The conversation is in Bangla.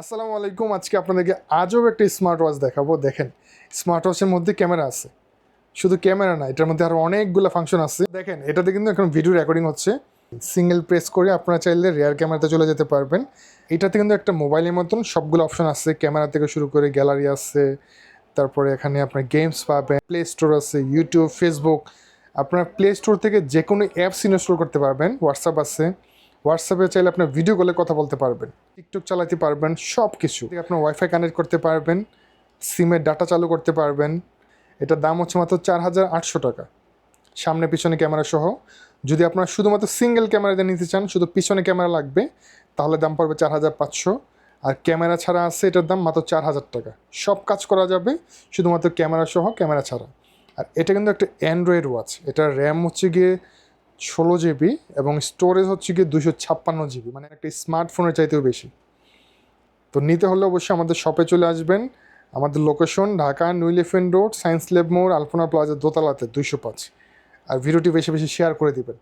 আসসালামু আলাইকুম। আজকে আপনাদেরকে আজও একটা স্মার্ট ওয়াচ দেখাবো। দেখেন স্মার্ট ওয়াচের মধ্যে ক্যামেরা আছে। শুধু ক্যামেরা না, এটার মধ্যে আরও অনেকগুলো ফাংশন আছে। দেখেন, এটাতে কিন্তু এখন ভিডিও রেকর্ডিং হচ্ছে। সিঙ্গেল প্রেস করে আপনারা চাইলে রেয়ার ক্যামেরাতে চলে যেতে পারবেন। এটাতে কিন্তু একটা মোবাইলের মতন সবগুলো অপশন আছে। ক্যামেরা থেকে শুরু করে গ্যালারি আছে। তারপরে এখানে আপনার গেমস পাবেন। প্লে স্টোর আছে ইউটিউব ফেসবুক আপনার প্লে স্টোর থেকে যে কোনো অ্যাপস ইনস্টল করতে পারবেন। হোয়াটসঅ্যাপ আছে। হোয়াটসঅ্যাপে চাইলে আপনার ভিডিও কলে কথা বলতে পারবেন টিকটক চালাতে পারবেন সব কিছু আপনার ওয়াইফাই কানেক্ট করতে পারবেন সিমের ডাটা চালু করতে পারবেন। এটার দাম হচ্ছে মাত্র চার হাজার আটশো টাকা। সামনে পিছনে ক্যামেরা সহ। যদি আপনারা শুধুমাত্র সিঙ্গেল ক্যামেরাতে নিতে চান, শুধু পিছনে ক্যামেরা লাগবে, তাহলে দাম পড়বে চার হাজার পাঁচশো। আর ক্যামেরা ছাড়া আছে, এটার দাম মাত্র চার হাজার টাকা। সব কাজ করা যাবে, শুধুমাত্র ক্যামেরা সহ ক্যামেরা ছাড়া। আর এটা কিন্তু একটা অ্যান্ড্রয়েড ওয়াচ এটার র্যাম হচ্ছে গিয়ে ষোলো জিবি এবং স্টোরেজ হচ্ছে গিয়ে দুশো ছাপ্পান্ন জিবি মানে একটা স্মার্টফোনের চাইতেও বেশি। তো নিতে হলে অবশ্যই আমাদের শপে চলে আসবেন। আমাদের location Dhaka new elephant road science lab মোড় আলপনা প্লাজা দোতলাতে দুশো পাঁচ। আর ভিডিওটি বেশি বেশি শেয়ার করে দিবেন।